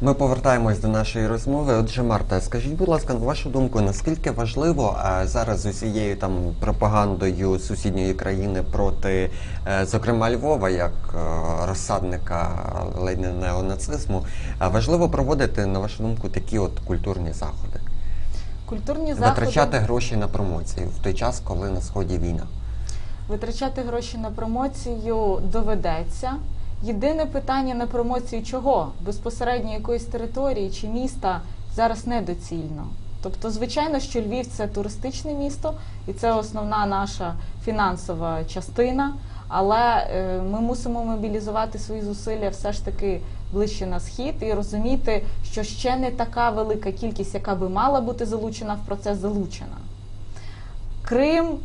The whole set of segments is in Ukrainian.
Ми повертаємось до нашої розмови. Отже, Марта, скажіть, будь ласка, на вашу думку, наскільки важливо е, зараз з усією там пропагандою сусідньої країни проти, е, зокрема Львова, як е, розсадника ледь не неонацизму, важливо проводити, на вашу думку, такі от культурні заходи, Культурні заходи витрачати гроші на промоцію в той час, коли на сході війна. Витрачати гроші на промоцію доведеться. Єдине питання на промоцію чого? Безпосередньо якоїсь території чи міста зараз недоцільно. Тобто, звичайно, що Львів це туристичне місто, і це основна наша фінансова частина. Але е, ми мусимо мобілізувати свої зусилля все ж таки ближче на схід і розуміти, що ще не така велика кількість, яка би мала бути залучена в процес, залучена. Крим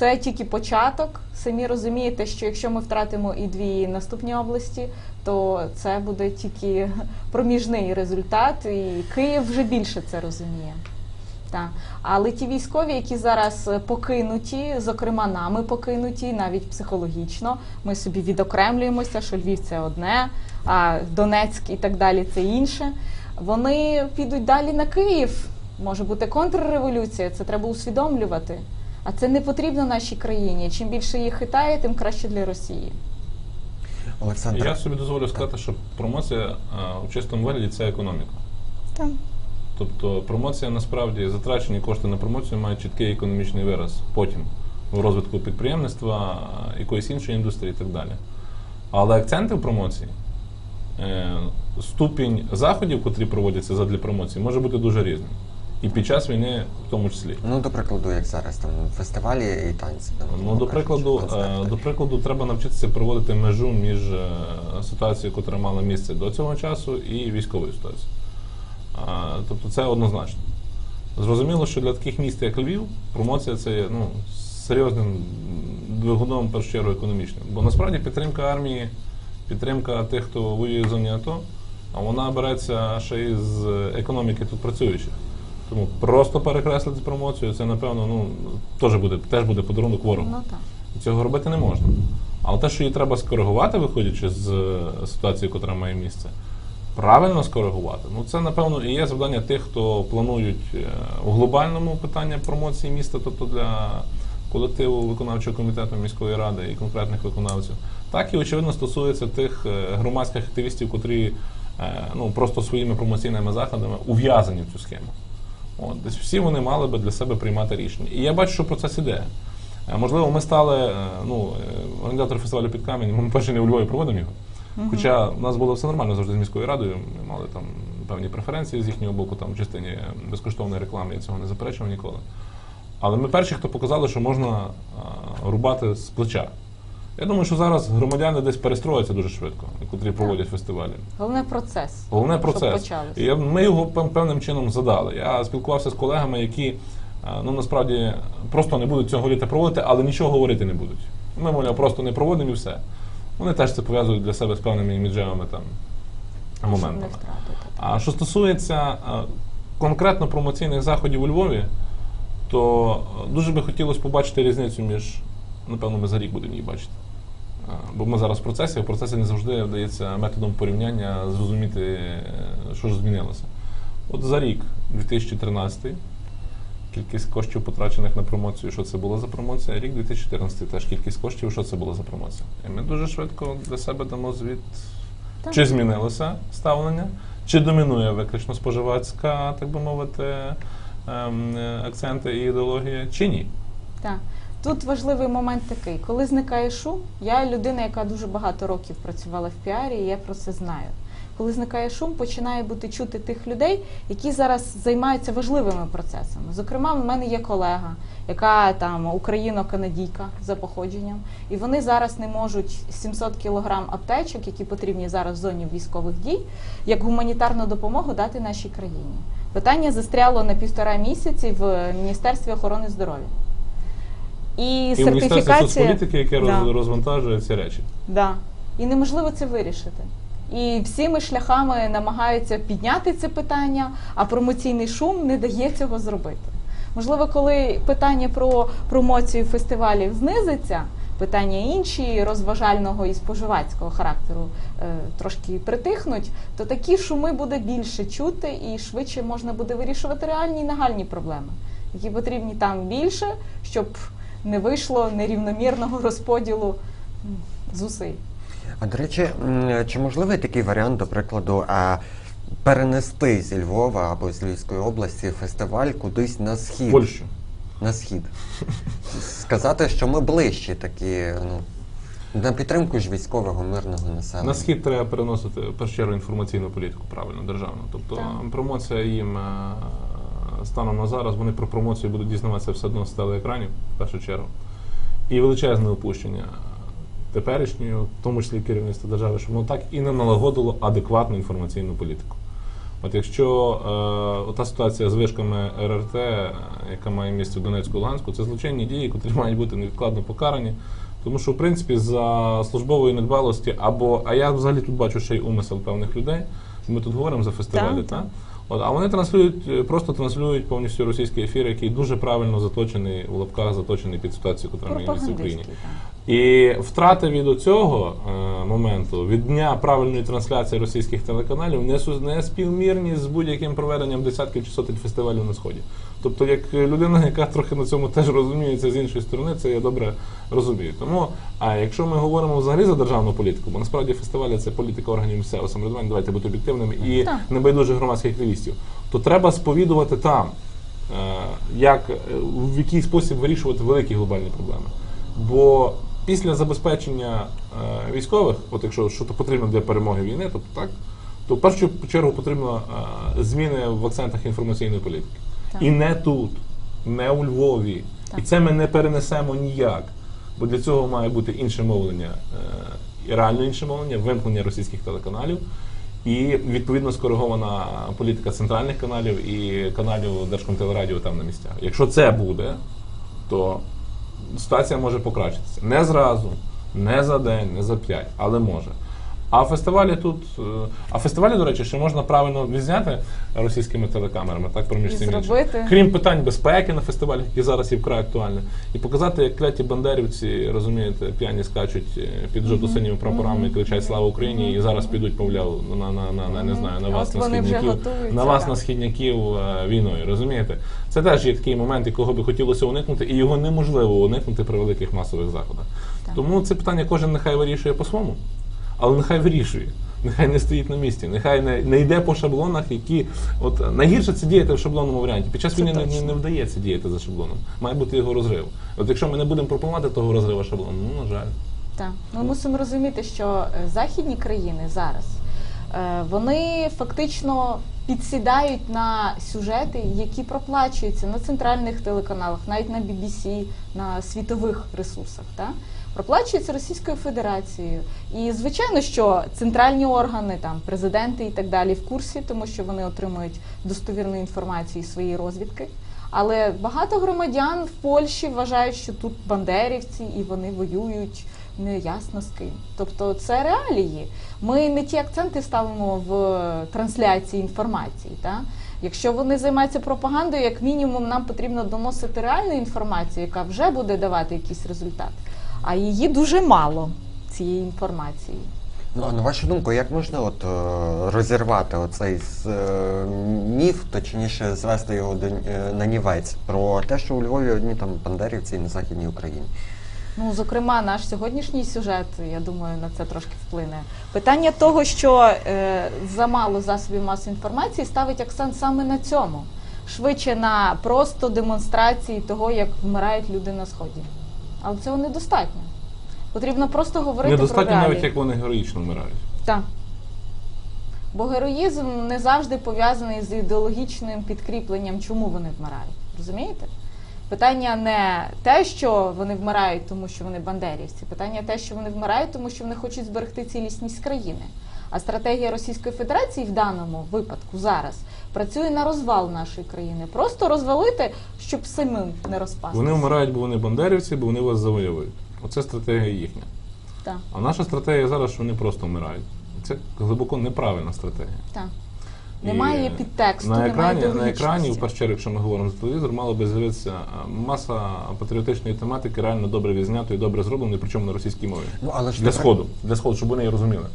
це тільки початок. Самі розумієте, що якщо ми втратимо і дві наступні області, то це буде тільки проміжний результат, і Київ вже більше це розуміє. Так. Але ті військові, які зараз покинуті, зокрема нами покинуті, навіть психологічно, ми собі відокремлюємося, що Львів це одне, а Донецьк і так далі це інше. Вони підуть далі на Київ. Може бути контрреволюція, це треба усвідомлювати. А це не потрібно нашій країні. Чим більше їх хитає, тим краще для Росії. Олександр, Я собі дозволю сказати, що промоція у чистому вигляді це економіка. Так. Тобто промоція насправді затрачені кошти на промоцію мають чіткий економічний вираз потім в розвитку підприємництва, якоїсь іншої індустрії і так далі. Але акценти в промоції, е, ступінь заходів, котрі проводяться задля промоції, може бути дуже різним. І під час війни в тому числі. ну до прикладу, як зараз там фестивалі і танці. Там, Ну, до прикладу, е, до прикладу, треба навчитися проводити межу між е, ситуацією, яка мала місце до цього часу, і військовою ситуацією. Тобто це однозначно. Зрозуміло, що для таких міст, як Львів, промоція це є ну, серйозним двигуном, в першу чергу, економічним. Бо насправді підтримка армії, підтримка тих, хто воює в зоні АТО, а вона береться ще й з економіки тут працюючих. Тому просто перекреслити промоцію, це напевно ну, теж буде, теж буде подарунок ворогу. Ну так. Цього робити не можна. Але те, що її треба скоригувати, виходячи з е, ситуації, яка має місце, правильно скоригувати, ну це напевно і є завдання тих, хто планують е, у глобальному питанні промоції міста, тобто для колективу виконавчого комітету міської ради і конкретних виконавців, так і очевидно стосується тих е, громадських активістів, котрі ну просто своїми промоційними заходами ув'язані в цю схему. От, десь всі вони мали би для себе приймати рішення. І я бачу, що процес іде. Е, Можливо, ми стали е, ну, е, організатори фестивалю під камінь, ми перші не у Львові проводимо його. Хоча в нас було все нормально завжди з міською радою. Ми мали там певні преференції з їхнього боку, там в частині безкоштовної реклами, я цього не заперечував ніколи. Але ми перші, хто показали, що можна рубати з плеча. Я думаю, що зараз громадяни десь перестрояться дуже швидко, котрі проводять фестивалі. Головне процес. Головне процес. І я- ми його пев- певним чином задали. Я спілкувався з колегами, які е, ну насправді просто не будуть цього літа проводити, але нічого говорити не будуть. Ми, мовляв, просто не проводимо і все. Вони теж це пов'язують для себе з певними іміджевими там Щоб не моментами. втратити. А що стосується е, конкретно промоційних заходів у Львові, то е, дуже би хотілося побачити різницю між, напевно, ми за рік будемо її бачити. Е, Бо ми зараз в процесі, а в процесі не завжди вдається методом порівняння зрозуміти, е, що ж змінилося. От за рік, 2013, кількість коштів потрачених на промоцію, що це було за промоція, рік 2014 теж кількість коштів, що це було за промоція. І ми дуже швидко для себе дамо звіт, Так. чи змінилося ставлення, чи домінує виключно споживацька, так би мовити, ем, е, акценти і ідеологія, чи ні. Так. Тут важливий момент такий, коли зникає шум, я людина, яка дуже багато років працювала в піарі, і я про це знаю. Коли зникає шум, починає бути чути тих людей, які зараз займаються важливими процесами. Зокрема, в мене є колега, яка там україно-канадійка за походженням, і вони зараз не можуть 700 кілограм аптечок, які потрібні зараз в зоні військових дій, як гуманітарну допомогу дати нашій країні. Питання застряло на півтора місяці в Міністерстві охорони здоров'я. І, І сертифікація соцполітики, яке Да. розвантажує ці речі. Да. І неможливо це вирішити. І всіми шляхами намагаються підняти це питання, а промоційний шум не дає цього зробити. Можливо, коли питання про промоцію фестивалів знизиться, питання інші розважального і споживацького характеру е, трошки притихнуть, то такі шуми буде більше чути і швидше можна буде вирішувати реальні і нагальні проблеми, які потрібні там більше, щоб не вийшло нерівномірного розподілу зусиль. А до речі, чи можливий такий варіант, до прикладу, перенести зі Львова або з Львівської області фестиваль кудись на схід? Польщу. На схід. Сказати, що ми ближчі такі, ну, на підтримку ж військового мирного населення. На схід треба переносити в першу чергу інформаційну політику, правильно, державну. Тобто Так. промоція їм е, станом на зараз, вони про промоцію будуть дізнаватися все одно з телеекранів, в першу чергу. І величезне опущення теперішньої, в тому числі керівництва держави, щоб воно так і не налагодило адекватну інформаційну політику. От якщо е, ота ситуація з вишками РРТ, е, яка має місце в Донецьку і Луганську, це злочинні дії, котрі мають бути невідкладно покарані. Тому що, в принципі, за службової недбалості, або а я взагалі тут бачу ще й умисел певних людей. Ми тут говоримо за фестивалі, Так, так? От, а вони транслюють, е, просто транслюють повністю російський ефір, який дуже правильно заточений у лапках, заточений під ситуацію, яка має місце в Україні. І втрати від цього е, моменту, від дня правильної трансляції російських телеканалів, не, не співмірні з будь-яким проведенням десятків чи сотень фестивалів на сході. Тобто, як людина, яка трохи на цьому теж розуміється з іншої сторони, це я добре розумію. Тому, а якщо ми говоримо взагалі за державну політику, бо насправді фестивалі це політика органів місцевого самоврядування, давайте бути об'єктивними і Так. небайдужих громадських активістів, то треба сповідувати там, е, як е, в який спосіб вирішувати великі глобальні проблеми. Бо після забезпечення е, військових, от якщо що то потрібно для перемоги війни, то так, то в першу чергу потрібно зміни в акцентах інформаційної політики. Так. І не тут, не у Львові. Так. І це ми не перенесемо ніяк. Бо для цього має бути інше мовлення, е, і реально інше мовлення, вимкнення російських телеканалів. І відповідно скоригована політика центральних каналів і каналів Держкомтелерадіо там на місцях. Якщо це буде, то ситуація може покращитися. Не зразу, не за день, не за п'ять, але може. А фестивалі тут. е, А фестивалі, до речі, ще можна правильно відзняти російськими телекамерами, так проміж цим іншим. Крім питань безпеки на фестивалях, які зараз є вкрай актуальні, і показати, як кляті бандерівці, розумієте, п'яні скачуть е, під жовто-синіми прапорами і кричать Слава Україні! І зараз підуть, мовляв, на, на, на, на не знаю, на вас на східників, на вас на східняків е, війною. Розумієте? Це теж є такий момент, якого би хотілося уникнути, і його неможливо уникнути при великих масових заходах. Так. Тому це питання кожен нехай вирішує по-своєму, але нехай вирішує. Нехай не стоїть на місці, нехай не, не йде по шаблонах, які от найгірше це діяти в шаблонному варіанті. Під час війни не, не, не вдається діяти за шаблоном. Має бути його розрив. От якщо ми не будемо пропонувати того розриву шаблону, ну на жаль. Так, ми мусимо розуміти, що е, західні країни зараз е, вони фактично підсідають на сюжети, які проплачуються на центральних телеканалах, навіть на BBC, на світових ресурсах. Так? Проплачуються Російською Федерацією. І звичайно, що центральні органи, там президенти і так далі в курсі, тому що вони отримують достовірну інформацію із своєї розвідки. Але багато громадян в Польщі вважають, що тут бандерівці і вони воюють неясно з ким. Тобто це реалії. Ми не ті акценти ставимо в трансляції інформації. Та? Якщо вони займаються пропагандою, як мінімум нам потрібно доносити реальну інформацію, яка вже буде давати якийсь результат. А її дуже мало цієї інформації. Ну, а на вашу думку, як можна от, е, розірвати оцей е, міф, точніше звести його до, е, на нівець про те, що у Львові одні там бандерівці на Західній Україні? Ну, зокрема, наш сьогоднішній сюжет, я думаю, на це трошки вплине. Питання того, що е, замало засобів масової інформації, ставить акцент саме на цьому. Швидше на просто демонстрації того, як вмирають люди на сході. Але цього недостатньо. Потрібно просто говорити Недостатньо про реалії. навіть як вони героїчно вмирають. Так. Бо героїзм не завжди пов'язаний з ідеологічним підкріпленням, чому вони вмирають. Розумієте? Питання не те, що вони вмирають, тому що вони бандерівці. Питання те, що вони вмирають, тому що вони хочуть зберегти цілісність країни. А стратегія Російської Федерації в даному випадку зараз працює на розвал нашої країни. Просто розвалити, щоб самим не розпастися. Вони вмирають, бо вони бандерівці, бо вони вас завоюють. Оце стратегія їхня. Так, А наша стратегія зараз, що вони просто вмирають. Це глибоко неправильна стратегія. так. Немає І підтексту, на немає екрані, на екрані, в першу чергу, якщо ми говоримо за телевізор, мало би з'явитися маса патріотичної тематики, реально добре відзнято і добре зроблено, причому на російській мові. Ну, але ж для сходу, для сходу, щоб вони її розуміли.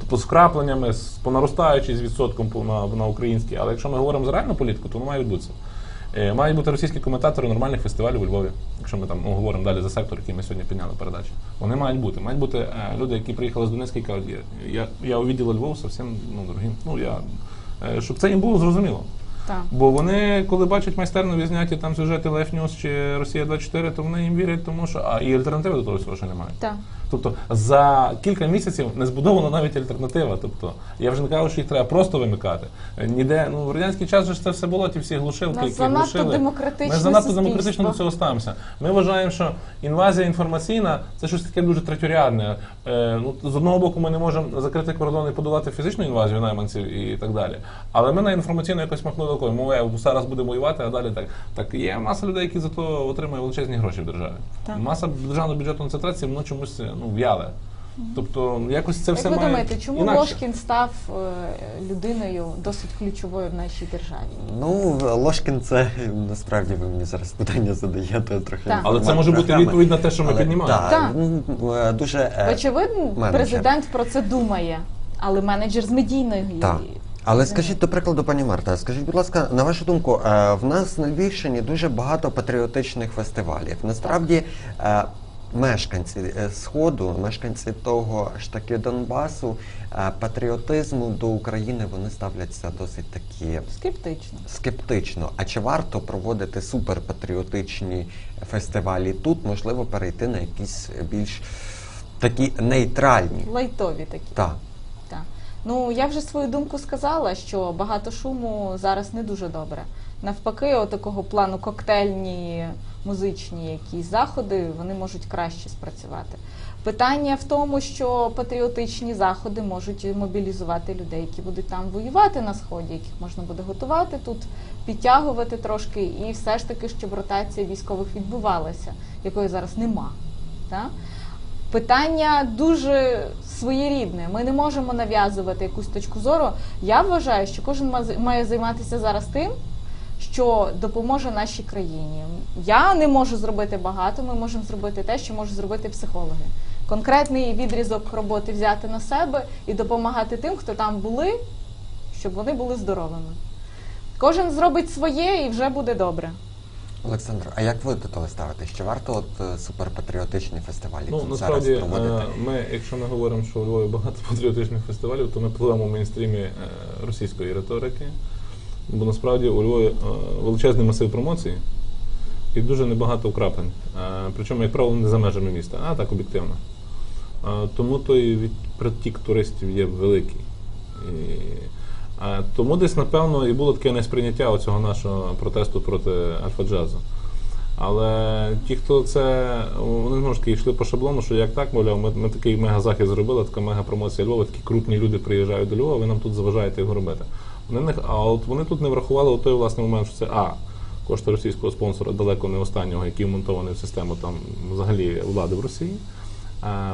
Тобто з крапленнями, з по наростаючій з відсотком на, на українській. Але якщо ми говоримо за реальну політику, то воно має відбутися. Е, Мають бути російські коментатори нормальних фестивалів у Львові, якщо ми там ну, говоримо далі за сектор, який ми сьогодні підняли передачі. Вони мають бути. Мають бути е, люди, які приїхали з Донецька і кажуть, я, я, увиділа Львов зовсім ну, дорогим. Ну, я, е, щоб це їм було зрозуміло. Так. Бо вони, коли бачать майстерно відзняті там сюжети News чи Росія 24, то вони їм вірять, тому що а і альтернативи до того всього ще немає. Так. Тобто за кілька місяців не збудована навіть альтернатива. Тобто я вже не кажу, що їх треба просто вимикати. Е, Ніде ну в радянський час же ж це все було, ті всі глушилки, які глушили. демократичне Ми занадто демократично до цього ставимося. Ми вважаємо, що інвазія інформаційна це щось таке дуже третьорядне. Е, ну з одного боку, ми не можемо закрити кордон і подолати фізичну інвазію найманців і так далі. Але ми на інформаційну якось махнули рукою. Мовляв, зараз будемо воювати, а далі так. Так є маса людей, які за то отримують величезні гроші в державі. Так. Маса державного бюджету на це тратиться, воно чомусь ну в'яле. Тобто якось це Як все ви має думаєте, чому інакше. Ложкін став е, людиною досить ключовою в нашій державі? Ну, Ложкін, це насправді ви мені зараз питання задаєте трохи. Так. Але це може бути відповідь на те, що ми Але, піднімаємо. Так, Так. ну, е, дуже е, Очевидно, менеджер. президент про це думає, але менеджер з медійної Так. Але скажіть, до прикладу, пані Марта, скажіть, будь ласка, на вашу думку, е, в нас на Львівщині дуже багато патріотичних фестивалів. Насправді, е, мешканці е, Сходу, мешканці того ж таки Донбасу, е, патріотизму до України вони ставляться досить такі скептично. скептично. А чи варто проводити суперпатріотичні фестивалі тут? Можливо, перейти на якісь більш такі нейтральні? Лайтові такі. Так. Так. Ну я вже свою думку сказала, що багато шуму зараз не дуже добре. Навпаки, отакого плану коктейльні музичні якісь заходи вони можуть краще спрацювати. Питання в тому, що патріотичні заходи можуть мобілізувати людей, які будуть там воювати на сході, яких можна буде готувати тут, підтягувати трошки, і все ж таки, щоб ротація військових відбувалася, якої зараз нема. Так? Питання дуже своєрідне. Ми не можемо нав'язувати якусь точку зору. Я вважаю, що кожен має займатися зараз тим, що допоможе нашій країні. Я не можу зробити багато. Ми можемо зробити те, що можуть зробити психологи. Конкретний відрізок роботи взяти на себе і допомагати тим, хто там були, щоб вони були здоровими. Кожен зробить своє і вже буде добре. Олександр, а як ви до того ставитесь? Чи варто от е, суперпатріотичні фестивалі Ну тут насправді, зараз проводити? е, ми, якщо ми говоримо, що у Львові багато патріотичних фестивалів, то ми пливемо в мейнстрімі е, російської риторики. Бо насправді у Львові е, величезний масив промоції і дуже небагато вкраплень. Е, Причому, як правило, не за межами міста, а так об'єктивно. Е, Тому той притік туристів є великий. Тому десь, напевно, і було таке несприйняття оцього нашого протесту проти альфа-джазу. Але ті, хто це, вони таки йшли по шаблону, що як так, мовляв, ми, ми такий мега-захід зробили, така мега-промоція Львова, такі крупні люди приїжджають до Львова, ви нам тут заважаєте його робити. Вони а от вони тут не врахували той власний момент, що це А. Кошти російського спонсора далеко не останнього, який вмонтований в систему там взагалі влади в Росії.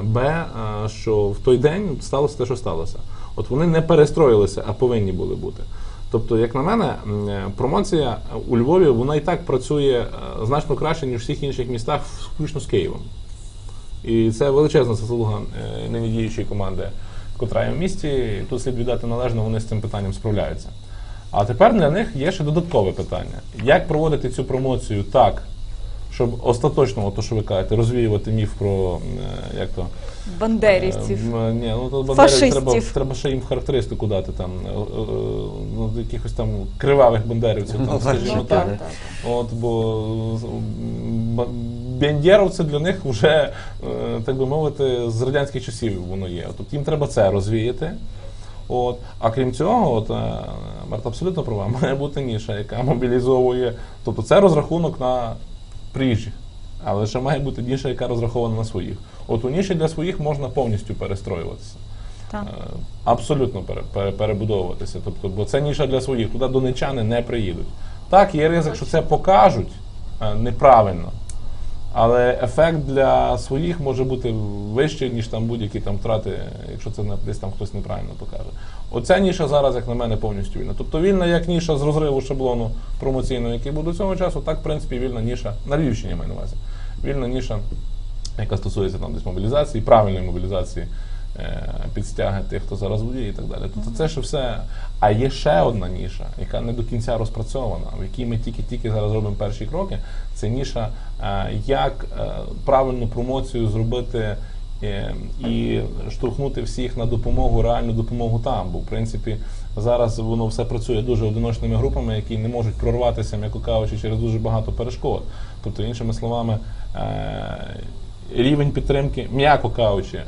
Б, що в той день сталося те, що сталося. От вони не перестроїлися, а повинні були бути. Тобто, як на мене, е, промоція у Львові вона і так працює е, значно краще, ніж в всіх інших містах, включно з Києвом. І це величезна заслуга е, нині діючої команди, котра є в місті. І Тут слід віддати належно, вони з цим питанням справляються. А тепер для них є ще додаткове питання: як проводити цю промоцію так, щоб остаточно, то що ви кажете, розвіювати міф про е, як то Бандерівців. Е, Ні, ну то бандерів треба, треба ще їм характеристику дати там е, е, ну, якихось там кривавих бандерівців, Ну, там, скажімо так. так. От, бо бендєровці для них вже, е, так би мовити, з радянських часів воно є. Тобто їм треба це розвіяти. От. А крім цього, от, е, Марта абсолютно права, має бути ніша, яка мобілізовує. Тобто це розрахунок на приїжджих. Але ще має бути ніша, яка розрахована на своїх. От у ніші для своїх можна повністю перестроюватися. Так. Е, Абсолютно пере, пере- перебудовуватися. Тобто, бо це ніша для своїх, туди донечани не приїдуть. Так, є ризик, що це покажуть неправильно. Але ефект для своїх може бути вищий, ніж там будь-які там втрати, якщо це десь там хтось неправильно покаже. Оця ніша зараз, як на мене, повністю вільна. Тобто вільна як ніша з розриву шаблону промоційного, який був до цього часу, так, в принципі, вільна ніша на Львівщині маю на увазі. Вільна ніша, яка стосується там десь мобілізації, правильної мобілізації, підстяги тих, хто зараз воює і так далі. Тобто це ще все. А є ще одна ніша, яка не до кінця розпрацьована, в якій ми тільки-тільки зараз робимо перші кроки. Це ніша, е, як е, правильну промоцію зробити е, і штовхнути всіх на допомогу, реальну допомогу там. Бо в принципі зараз воно все працює дуже одиночними групами, які не можуть прорватися, м'яко кажучи, через дуже багато перешкод. Тобто, іншими словами, е, рівень підтримки, м'яко кажучи, е,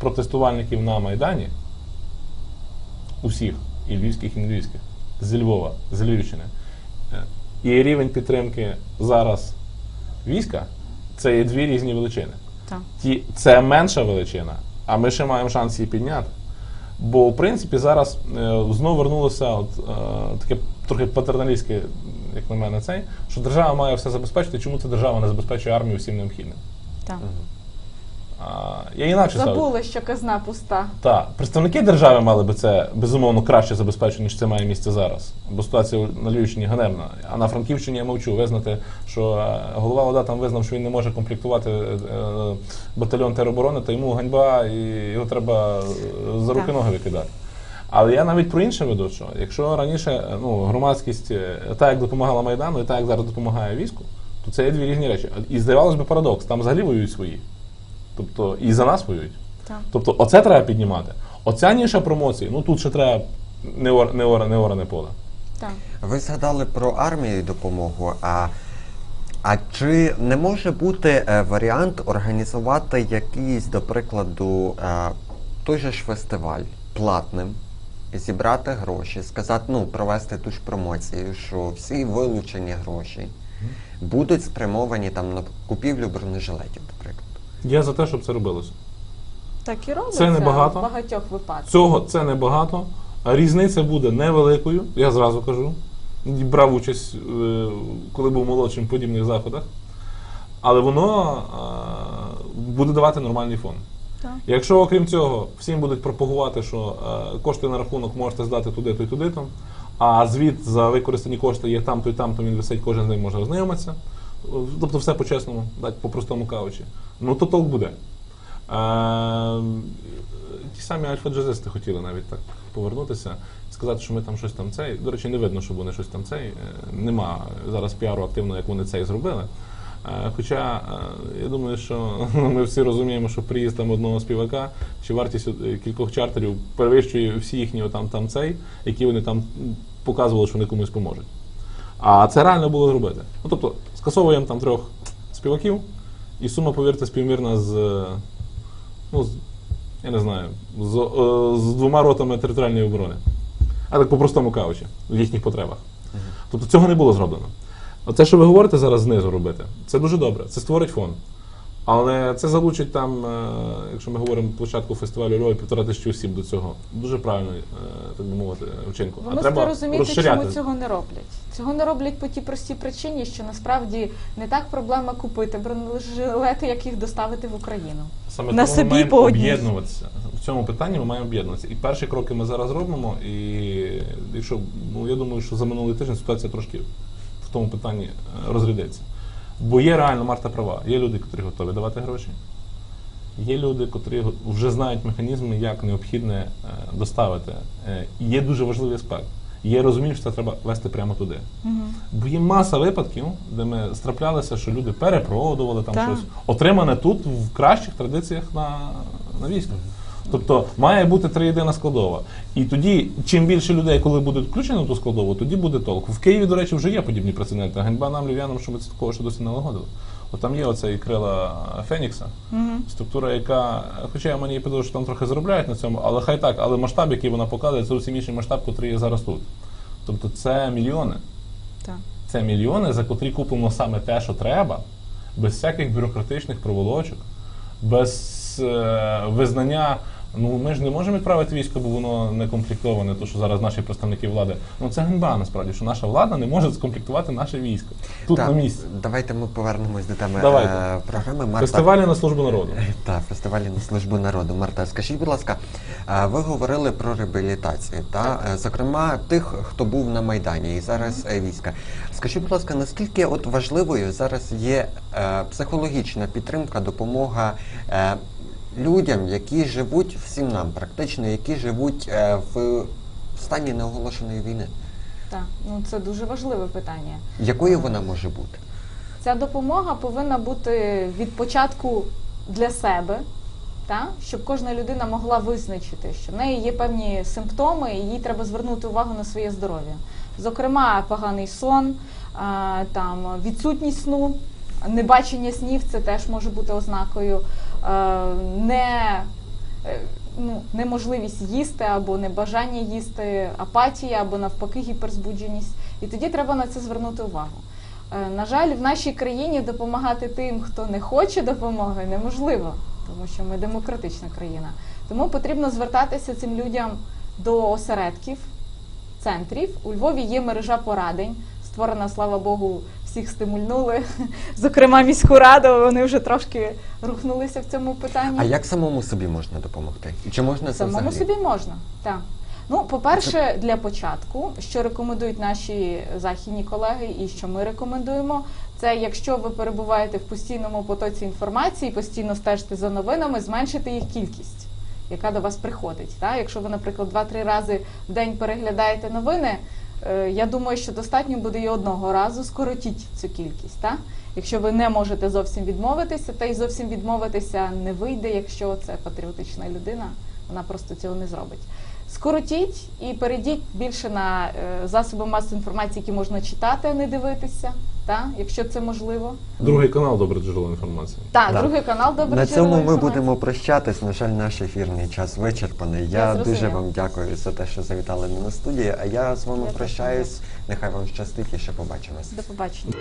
протестувальників на Майдані, усіх, і львівських, і не львівських, з Львова, з Львівщини. Е, І рівень підтримки зараз війська це є дві різні величини. Так. Ті, це менша величина, а ми ще маємо шанс її підняти. Бо, в принципі, зараз е, знову вернулося от, е, таке трохи патерналістське, як на мене, цей, що держава має все забезпечити. Чому ця держава не забезпечує армію всім необхідним? Так. А, я інакше ставлю. Забули, що казна пуста. Так, представники держави мали би це безумовно краще забезпечити, ніж це має місце зараз. Бо ситуація на Львівщині ганебна. А на Франківщині я мовчу визнати, що е, голова ОДА там визнав, що він не може комплектувати е, батальйон тероборони, то йому ганьба і його треба е, за руки Так. ноги викидати. Але я навіть про інше веду, що якщо раніше ну, громадськість так як допомагала Майдану, і так як зараз допомагає війську, то це є дві різні речі. І здавалось би парадокс, там взагалі воюють свої. Тобто і за нас воюють. Так. Тобто, оце треба піднімати. Оця ніша промоції, ну тут ще треба не ора, не ора, не оране поле. Так. Ви згадали про армію і допомогу. А, а чи не може бути е, варіант організувати якийсь, до прикладу, е, той же ж фестиваль платним, зібрати гроші, сказати, ну, провести ту ж промоцію, що всі вилучені гроші будуть спрямовані там на купівлю бронежилетів, наприклад. Я за те, щоб це робилося. Так і робиться Це небагато. в багатьох випадках. Цього це небагато. а Різниця буде невеликою, я зразу кажу. Брав участь, е, коли був молодшим в подібних заходах. Але воно е, буде давати нормальний фон. Так. Якщо, окрім цього, всім будуть пропагувати, що е, кошти на рахунок можете здати туди-то і туди-то, а звіт за використані кошти є там-то і там-то, він висить, кожен ним може ознайомитися. Тобто все по-чесному, так, по-простому кажучи. Ну то толк буде. Е, ті самі альфа-джазисти хотіли навіть так повернутися сказати, що ми там щось там цей. До речі, не видно, що вони щось там цей. Е, Нема зараз піару активно, як вони цей зробили. Е, Хоча е, я думаю, що ми всі розуміємо, що приїзд там одного співака чи вартість кількох чартерів перевищує всі їхні там, там цей, які вони там показували, що вони комусь поможуть. А це реально було зробити. Ну тобто, скасовуємо там трьох співаків, і сума, повірте, співмірна з, е, ну, з я не знаю, з, е, з двома ротами територіальної оборони. А так по-простому кажучи, в їхніх потребах. Тобто цього не було зроблено. Оце, що ви говорите зараз знизу робити, це дуже добре, це створить фонд. Але це залучить там, е, якщо ми говоримо площадку фестивалю Львова, півтора тисячі осіб до цього. Дуже правильно, е, так би мовити, вчинку. Ви мусите розуміти, чому цього не роблять. Цього не роблять по тій простій причині, що насправді не так проблема купити бронежилети, як їх доставити в Україну. Саме На тому собі ми маємо по об'єднуватися. В цьому питанні ми маємо об'єднуватися. І перші кроки ми зараз робимо. І якщо ну я думаю, що за минулий тиждень ситуація трошки в тому питанні е, розрядиться. Бо є реально Марта права. Є люди, котрі готові давати гроші. Є люди, котрі вже знають механізми, як необхідне е, доставити. Е, є дуже важливий аспект. Є розуміння, що це треба вести прямо туди. Бо є маса випадків, де ми страплялися, що люди перепродували там Так. щось, отримане тут в кращих традиціях на, на війську. Тобто має бути триєдина складова. І тоді, чим більше людей, коли будуть включені в ту складову, тоді буде толк. В Києві, до речі, вже є подібні прецеденти. Ганьба нам, львів'янам, що ми це такого ще досі не налагодили. От там є оцей крила Фенікса, структура, яка, хоча я мені підозрюю, що там трохи заробляють на цьому, але хай так, але масштаб, який вона показує, це зовсім інший масштаб, який є зараз тут. Тобто це мільйони. Так. Це мільйони, за котрі купимо саме те, що треба, без всяких бюрократичних проволочок, без е, визнання Ну ми ж не можемо відправити військо, бо воно не комплектоване, то що зараз наші представники влади. Ну це ганьба насправді, що наша влада не може скомплектувати наше військо тут Так, на місці. Давайте ми повернемось до теми Давайте. е, програми. Марта, Фестивалі на службу народу. Так, фестивалі на службу народу. Марта, скажіть, будь ласка, е, ви говорили про реабілітацію, та е, зокрема тих, хто був на майдані і зараз війська. Скажіть, будь ласка, наскільки от важливою зараз є е, психологічна підтримка, допомога е, людям, які живуть всім нам, практично які живуть е, в стані неоголошеної війни? Так, ну це дуже важливе питання. Якою вона може бути? Ця допомога повинна бути від початку для себе, та? щоб кожна людина могла визначити, що в неї є певні симптоми, і їй треба звернути увагу на своє здоров'я. Зокрема, поганий сон, там, відсутність сну, небачення снів це теж може бути ознакою, не, е, ну, неможливість їсти або небажання їсти, апатія або навпаки гіперзбудженість. І тоді треба на це звернути увагу. Е, На жаль, в нашій країні допомагати тим, хто не хоче допомоги, неможливо, тому що ми демократична країна. Тому потрібно звертатися цим людям до осередків, центрів. У Львові є мережа порадень, створена, слава Богу, всіх стимульнули. Зокрема, міську раду. Вони вже трошки рухнулися в цьому питанні. А як самому собі можна допомогти? І Чи можна це Самому взагалі? собі можна, так. Ну, по-перше, для початку, що рекомендують наші західні колеги, і що ми рекомендуємо, це якщо ви перебуваєте в постійному потоці інформації, постійно стежите за новинами, зменшити їх кількість, яка до вас приходить. Так? Якщо ви, наприклад, два-три рази в день переглядаєте новини, я думаю, що достатньо буде і одного разу скоротіть цю кількість. Так? Якщо ви не можете зовсім відмовитися, та й зовсім відмовитися не вийде, якщо це патріотична людина, вона просто цього не зробить. Скоротіть і перейдіть більше на е, засоби масової інформації, які можна читати, а не дивитися, та? якщо це можливо. Другий канал добре джерело інформації. Так, Да. другий канал добре. На цьому ми інформації. будемо прощатись. На жаль, наш ефірний час вичерпаний. Я Я дуже вам дякую за те, що завітали на студії. А я з вами Я прощаюсь. Нехай вам щастить і ще побачимось. До побачення.